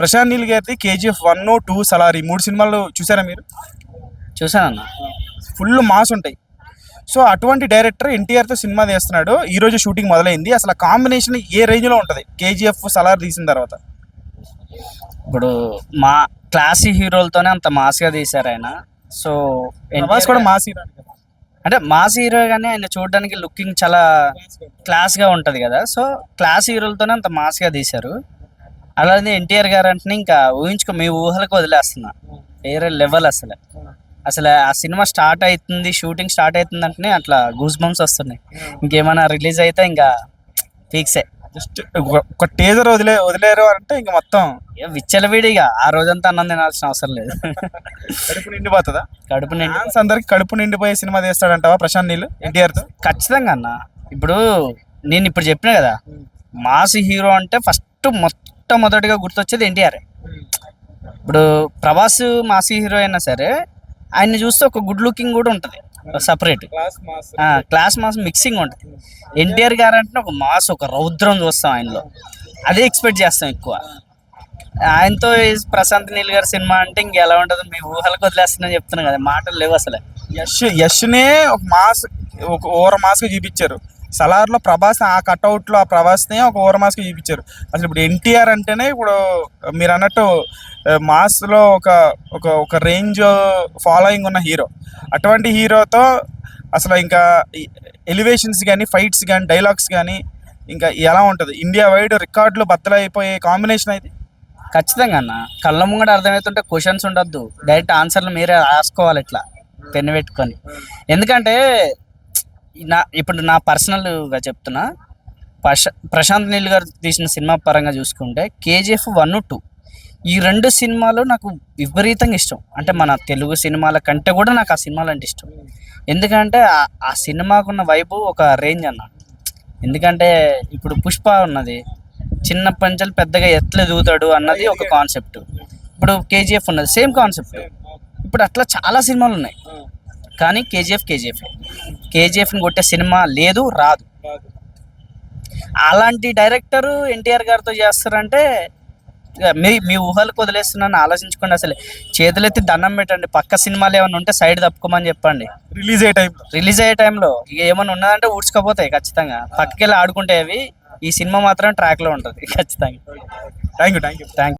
ప్రశాంత్ నీల్ గారిది KGF one two Salaar. ఈ మూడు సినిమాలు చూసారా మీరు? చూసానన్న ఫుల్ మాస్ ఉంటాయి. సో అటువంటి డైరెక్టర్ ఎన్టీఆర్తో సినిమా తీస్తున్నాడు. ఈ రోజు షూటింగ్ మొదలైంది. అసలు కాంబినేషన్ ఏ రేంజ్లో ఉంటుంది? కేజీఎఫ్ సలార్ తీసిన తర్వాత. ఇప్పుడు మా క్లాసీ హీరోలతోనే అంత మాస్గా తీశారు ఆయన. సో ప్రభాస్ కూడా మాస్ హీరో అంటే మాస్ హీరో గానీ ఆయన చూడడానికి లుకింగ్ చాలా క్లాస్గా ఉంటది కదా. సో క్లాస్ హీరోలతోనే అంత మాస్గా తీశారు. అలానే ఎన్టీఆర్ గారు అంటే ఇంకా ఊహించుకో మీ ఊహలకు వదిలేస్తున్నా. వేరే లెవెల్ అసలు. అసలు ఆ సినిమా స్టార్ట్ అవుతుంది షూటింగ్ స్టార్ట్ అవుతుంది అంటే అట్లా గూస్ బంప్స్ వస్తున్నాయి. ఇంకేమైనా రిలీజ్ అయితే ఇంకా ఫిక్సే. జస్ట్ ఒక టేజర్ వదిలే వదిలేరు అంటే ఇంకా మొత్తం విచ్చలవిడిగా ఆ రోజంతా అన్నం తినాల్సిన అవసరం లేదు. కడుపు నిండిపోతుందా? కడుపు నిండి అందరికి కడుపు నిండిపోయే సినిమా తీస్తాడంటావా ప్రశాంత్ నీళ్ళు ఎన్టీఆర్తో? ఖచ్చితంగా అన్న. ఇప్పుడు నేను ఇప్పుడు చెప్పిన కదా మాస్ హీరో అంటే ఫస్ట్ మొట్టమొదటిగా గుర్తొచ్చేది ఎన్టీఆర్. ఇప్పుడు ప్రభాస్ మాస్ హీరో అయినా సరే ఆయన్ని చూస్తే ఒక గుడ్ లుకింగ్ కూడా ఉంటుంది. సపరేట్. Class mass. మిక్సింగ్ ఉంటుంది. ఎన్టీఆర్ గారు అంటే ఒక మాస్ ఒక రౌద్రం చూస్తాం ఆయనలో. అదే ఎక్స్పెక్ట్ చేస్తాం ఎక్కువ. ఆయనతో ప్రశాంత్ నీల్ గారి సినిమా అంటే ఇంక ఎలా ఉంటుంది మీ ఊహలకు వదిలేస్తుందని చెప్తున్నాను కదా మాటలు లేవు అసలు. యష్ యష్నే ఒక మాస్ ఒక ఓవర్ మాస్గా చూపించారు. సలార్లో ప్రభాస్ ఆ కట్అవుట్లో ఆ ప్రభాస్నే ఒక ఓవర్ మాస్కి చూపించారు. అసలు ఇప్పుడు ఎన్టీఆర్ అంటేనే ఇప్పుడు మీరు అన్నట్టు మాస్లో ఒక ఒక ఒక రేంజ్ ఫాలోయింగ్ ఉన్న హీరో. అటువంటి హీరోతో అసలు ఇంకా ఎలివేషన్స్ కానీ ఫైట్స్ కానీ డైలాగ్స్ కానీ ఇంకా ఎలా ఉంటుంది? ఇండియా వైడ్ రికార్డులు బద్దలైపోయే కాంబినేషన్ అయితే. ఖచ్చితంగా అన్న. కళ్ళ ముంగడ అర్థమవుతుంటే క్వశ్చన్స్ ఉండొద్దు. డైరెక్ట్ ఆన్సర్లు మీరే రాసుకోవాలి ఇట్లా. పెన్ను పెట్టుకొని. ఎందుకంటే నా ఇప్పుడు నా పర్సనల్గా చెప్తున్నా. ప్రశ ప్రశాంత్ నీల్ గారు తీసిన సినిమా పరంగా చూసుకుంటే కేజీఎఫ్ వన్ టూ. ఈ రెండు సినిమాలు నాకు విపరీతంగా ఇష్టం. అంటే మన తెలుగు సినిమాల కంటే కూడా నాకు ఆ సినిమాలు అంటే ఇష్టం. ఎందుకంటే ఆ- సినిమాకున్న వైపు ఒక రేంజ్ అన్న. ఎందుకంటే ఇప్పుడు పుష్ప ఉన్నది. చిన్న పంచలు పెద్దగా ఎట్లా ఎదుగుతాడు అన్నది ఒక కాన్సెప్ట్. ఇప్పుడు కేజీఎఫ్ ఉన్నది సేమ్ కాన్సెప్ట్. ఇప్పుడు అట్లా చాలా సినిమాలు ఉన్నాయి. కానీ కేజీఎఫ్ కేజీఎఫ్. కేజీఎఫ్ని కొట్టే సినిమా లేదు రాదు. అలాంటి డైరెక్టర్ ఎన్టీఆర్ గారితో చేస్తారంటే మీ మీ ఊహలకు వదిలేస్తున్నాను ఆలోచించుకోండి అసలు. చేతులెత్తి దండం పెట్టండి. పక్క సినిమాలు ఏమైనా ఉంటే సైడ్ తప్పుకోమని చెప్పండి. రిలీజ్ అయ్యే టైంలో. రిలీజ్ అయ్యే టైంలో ఇక ఏమైనా ఉన్నదంటే ఊడ్చుకపోతాయి ఖచ్చితంగా. పక్కకెళ్ళి ఆడుకుంటే అవి ఈ సినిమా మాత్రం ట్రాక్లో ఉంటుంది ఖచ్చితంగా. Thank you thank you thank